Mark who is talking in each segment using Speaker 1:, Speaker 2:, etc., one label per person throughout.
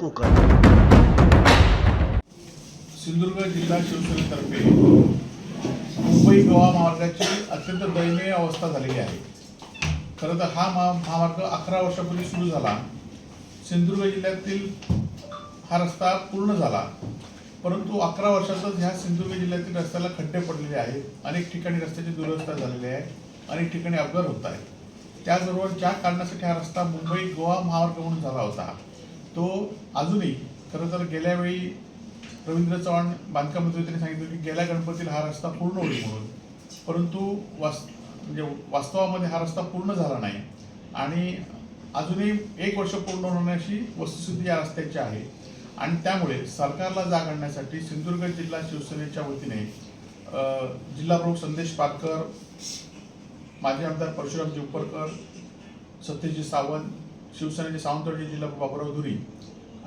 Speaker 1: कोकण
Speaker 2: सिंधुदुर्ग जिल्हा शिवसेनेतर्फे मुंबई गोवा मार्गाची अत्यंत दयनीय अवस्था झालेली आहे. खरं तर हा महा महामार्ग अकरा वर्षापूर्वी सुरू झाला. सिंधुदुर्ग जिल्ह्यातील हा रस्ता पूर्ण झाला. परंतु अकरा वर्षातच ह्या सिंधुदुर्ग जिल्ह्यातील रस्त्याला खड्डे पडलेले आहेत. अनेक ठिकाणी रस्त्याची दुरवस्था झालेली आहे. अनेक ठिकाणी अपघात होत आहेत. त्याचबरोबर ज्या कारणासाठी हा रस्ता मुंबई गोवा महामार्ग म्हणून झाला होता तो अजूनही खरं तर गेल्या वेळी रवींद्र चव्हाण बांधकाम मंत्री त्यांनी सांगितलं की गेल्या गणपतीला हा रस्ता पूर्ण होईल म्हणून. परंतु वास म्हणजे वास्तवामध्ये हा रस्ता पूर्ण झाला नाही. आणि अजूनही एक वर्ष पूर्ण होण्याची वस्तुस्थिती या रस्त्याची आहे. आणि त्यामुळे सरकारला जाग आणण्यासाठी सिंधुदुर्ग जिल्हा शिवसेनेच्या वतीने जिल्हा प्रमुख संदेश पाटकर माजी आमदार परशुराम जिवपरकर सत्यजित सावंत शिवसेनेचे सावंतवाडी जिल्हा बाबुराव धुरी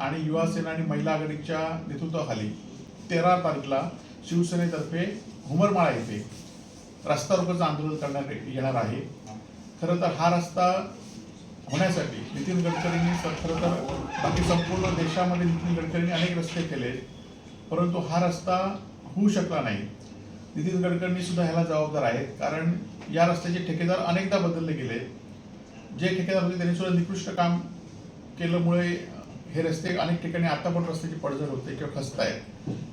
Speaker 2: आणि युवा सेना आणि महिला आघाडीच्या नेतृत्वाखाली तेरा तारखेला शिवसेनेतर्फे हुमरमाळा येथे रस्ता रोकोचं आंदोलन करण्यात येणार आहे. खरं तर हा रस्ता होण्यासाठी नितीन गडकरींनी खरं तर बाकी संपूर्ण देशामध्ये नितीन गडकरींनी अनेक रस्ते केले परंतु हा रस्ता होऊ शकला नाही. नितीन गडकरींनी सुद्धा ह्याला जबाबदार आहेत कारण या रस्त्याचे ठेकेदार अनेकदा बदलले गेले. जे ठेकेदार होते त्यांनी सुद्धा निकृष्ट काम केल्यामुळे हे रस्ते अनेक ठिकाणी आता पण रस्त्याची पडझड होते किंवा खचत आहेत.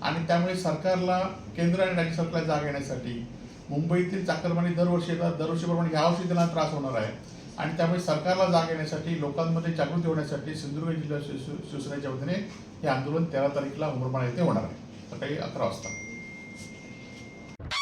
Speaker 2: आणि त्यामुळे सरकारला केंद्र आणि राज्य सरकारला जाग येण्यासाठी मुंबईतील चाकरमानी दरवर्षी येतात दरवर्षीप्रमाणे यावर्षी त्यांना त्रास होणार आहे. आणि त्यामुळे सरकारला जाग येण्यासाठी लोकांमध्ये जागृती होण्यासाठी सिंधुदुर्ग जिल्हा शिवसेनेच्या वतीने हे आंदोलन तेरा तारीखला उमरमाळा येथे होणार आहे. सकाळी अकरा वाजता.